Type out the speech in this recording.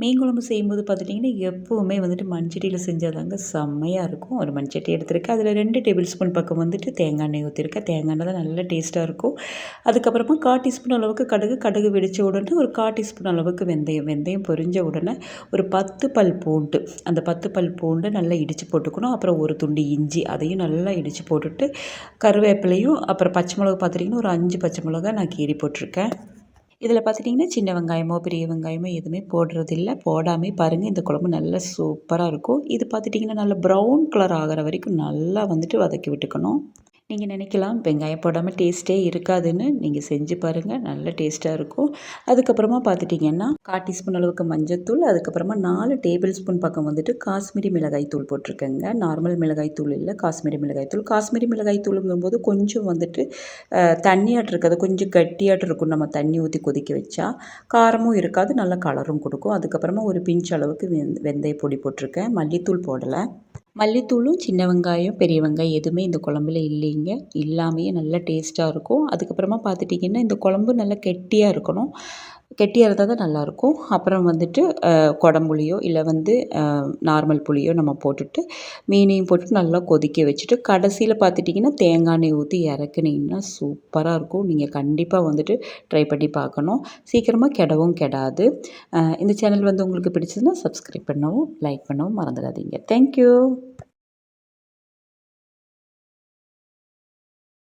மீன் குழம்பு செய்யும்போது பார்த்துட்டிங்கன்னா எப்போவுமே வந்துட்டு மண்சட்டியில் செஞ்சால் தாங்க செம்மையாக இருக்கும். ஒரு மண்சட்டி எடுத்துருக்கேன். அதில் ரெண்டு டேபிள் ஸ்பூன் பக்கம் வந்துட்டு தேங்காய் எண்ணெய் ஊற்றிருக்கேன் தேங்காய் எண்ணெய் தான் நல்லா டேஸ்ட்டாக இருக்கும். அதுக்கப்புறமா கால் டீஸ்பூன் அளவுக்கு கடுகு கடுகு வெடித்த உடனே ஒரு கால் டீஸ்பூன் அளவுக்கு வெந்தயம் வெந்தயம் பொரிஞ்ச உடனே ஒரு பத்து பல் பூண்டு. அந்த பத்து பல் பூண்டு நல்லா இடித்து போட்டுக்கணும். அப்புறம் ஒரு துண்டு இஞ்சி அதையும் நல்லா இடித்து போட்டுட்டு கருவேப்பிலையும் அப்புறம் பச்சை மிளகா பார்த்துட்டிங்கன்னா ஒரு அஞ்சு பச்சை மிளகா நான் கீறி போட்டிருக்கேன். இதில் பார்த்துட்டிங்கன்னா சின்ன வெங்காயமோ பெரிய வெங்காயமோ எதுவுமே போடுறதில்ல. போடாமல் பாருங்கள் இந்த குழம்பு நல்லா சூப்பராக இருக்கும். இது பார்த்துட்டிங்கன்னா நல்லா ப்ரௌன் கலர் ஆகிற வரைக்கும் நல்லா வந்துட்டு வதக்கி விட்டுக்கணும். நீங்கள் நினைக்கலாம் வெங்காயம் போடாமல் டேஸ்ட்டே இருக்காதுன்னு. நீங்கள் செஞ்சு பாருங்கள் நல்ல டேஸ்ட்டாக இருக்கும். அதுக்கப்புறமா பார்த்துட்டிங்கன்னா கால் டீஸ்பூன் அளவுக்கு மஞ்சத்தூள் அதுக்கப்புறமா நாலு டேபிள் ஸ்பூன் பக்கம் வந்துட்டு காஷ்மீரி மிளகாய் தூள் போட்டிருக்கேங்க. நார்மல் மிளகாய் தூள் இல்லை காஷ்மீரி மிளகாய் தூள். காஷ்மீரி மிளகாய் தூளுங்கும்போது கொஞ்சம் வந்துட்டு தண்ணியாட்டு இருக்காது. கொஞ்சம் கட்டியாட்டு இருக்கும். நம்ம தண்ணி ஊற்றி கொதிக்க வச்சா காரமும் இருக்காது நல்ல கலரும் கொடுக்கும். அதுக்கப்புறமா ஒரு பிஞ்ச் அளவுக்கு வெந்தய பொடி போட்டிருக்கேன். மல்லித்தூள் போடலை. மல்லித்தூளும் சின்ன வெங்காயம் பெரிய வெங்காயம் எதுவுமே இந்த குழம்புல இல்லைங்க. இல்லாமையே நல்லா டேஸ்ட்டாக இருக்கும். அதுக்கப்புறமா பார்த்துட்டிங்கன்னா இந்த குழம்பு நல்லா கெட்டியாக இருக்கணும். கெட்டியாக இருந்தால் தான் நல்லாயிருக்கும். அப்புறம் வந்துட்டு குடம்புளியோ இல்லை வந்து நார்மல் புளியோ நம்ம போட்டுட்டு மீனையும் போட்டு நல்லா கொதிக்க வச்சுட்டு கடைசியில் பார்த்துட்டிங்கன்னா தேங்காய் எண்ணெய் ஊற்றி இறக்குனீங்கன்னா சூப்பராக இருக்கும். நீங்கள் கண்டிப்பாக வந்துட்டு ட்ரை பண்ணி பார்க்கணும். சீக்கிரமாக கெடவும் கெடாது. இந்த சேனல் வந்து உங்களுக்கு பிடிச்சதுன்னா சப்ஸ்கிரைப் பண்ணவும் லைக் பண்ணவும் மறந்துடாதீங்க. தேங்க்யூ.